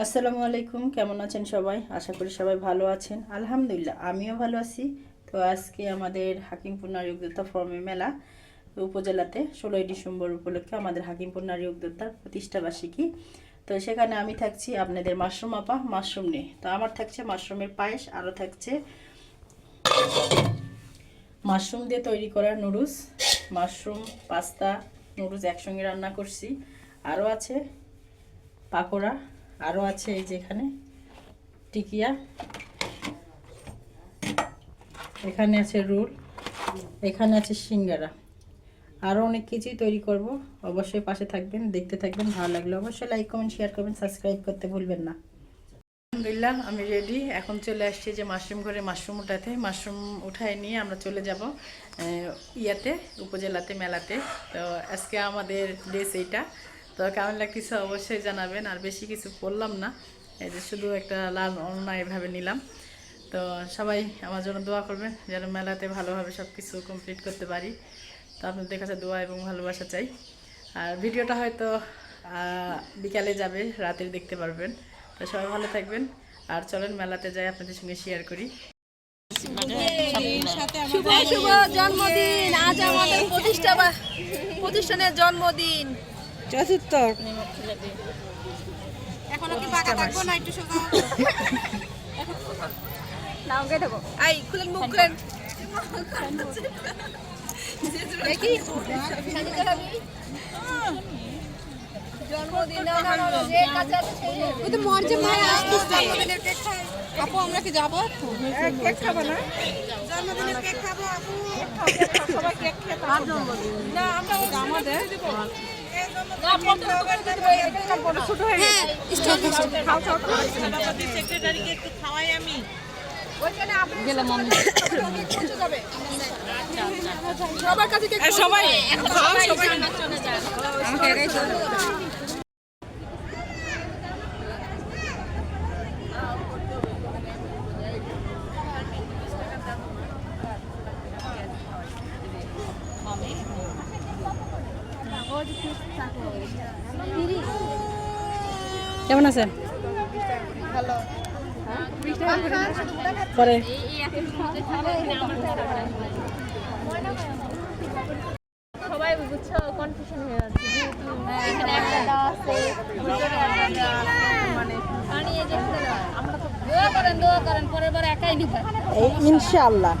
আসসালামু আলাইকুম, কেমন আছেন সবাই? আশা করি সবাই ভালো আছেন। আলহামদুলিল্লাহ, আমিও ভালো আছি। তো আজকে আমাদের হাকিমপুর নারী উদ্যোক্তা ফর্মে মেলা উপজেলাতে ষোলোই ডিসেম্বর উপলক্ষে আমাদের হাকিমপুর নারী উদ্যোক্তার প্রতিষ্ঠা বার্ষিকী। তো সেখানে আমি থাকছি আপনাদের মাশরুম আপা, মাশরুম নিয়ে তো আমার থাকছে মাশরুমের পায়েস আরও থাকছে মাশরুম দিয়ে তৈরি করা নুডলস, মাশরুম, পাস্তা, নুডলস একসঙ্গে রান্না করছি। আরও আছে পাকোড়া আরও আছে এই যে এখানে, টিকিয়া। এখানে আছে রুল, এখানে আছে সিঙ্গারা। আরও অনেক কিছুই তৈরি করব, অবশ্যই পাশে থাকবেন, দেখতে থাকবেন, ভালো লাগলে অবশ্যই লাইক কমেন্ট শেয়ার করবেন সাবস্ক্রাইব করতে ভুলবেন না। আলহামদুলিল্লাহ, আমি রেডি এখন চলে আসছি যে মাশরুম ঘরে মাশরুম উঠাতে। মাশরুম উঠায় নিয়ে আমরা চলে যাব ইয়াতে, উপজেলাতে, মেলাতে। তো আজকে আমাদের ড্রেস এইটা। তো কেমন লাগতেছে অবশ্যই জানাবেন, আর বেশি কিছু করলাম না। এই যে শুধু একটা লাল অন্য এভাবে নিলাম। তো সবাই আমার জন্য দোয়া করবেন, যেন মেলাতে ভালোভাবে সব কিছু কমপ্লিট করতে পারি। তো আপনাদের কাছে দোয়া এবং ভালোবাসা চাই। আর ভিডিওটা হয়তো বিকালে যাবে রাতের দেখতে পারবেন। তো সবাই ভালো থাকবেন, আর চলেন মেলাতে যাই, আপনাদের সঙ্গে শেয়ার করি। প্রতিষ্ঠানের জন্মদিন। চতুর্থ। আপু আমরা কি যাব? কেক খাব না? জন্মদিনের কেক খাব আপু। সবাই কেক খেতে না আমরা আমাদের। হয়ে সবাই সবাই আমাকে কেমন আছেন? পরে। সবাই বুঝছ কনফিউশন হয়ে যাচ্ছে এখানে একটা দেওয়া আছে মানে বানিয়ে যেতে আমরা তো দোয়া করেন দোয়া করেন পরের বার একাই ইনশাআল্লাহ।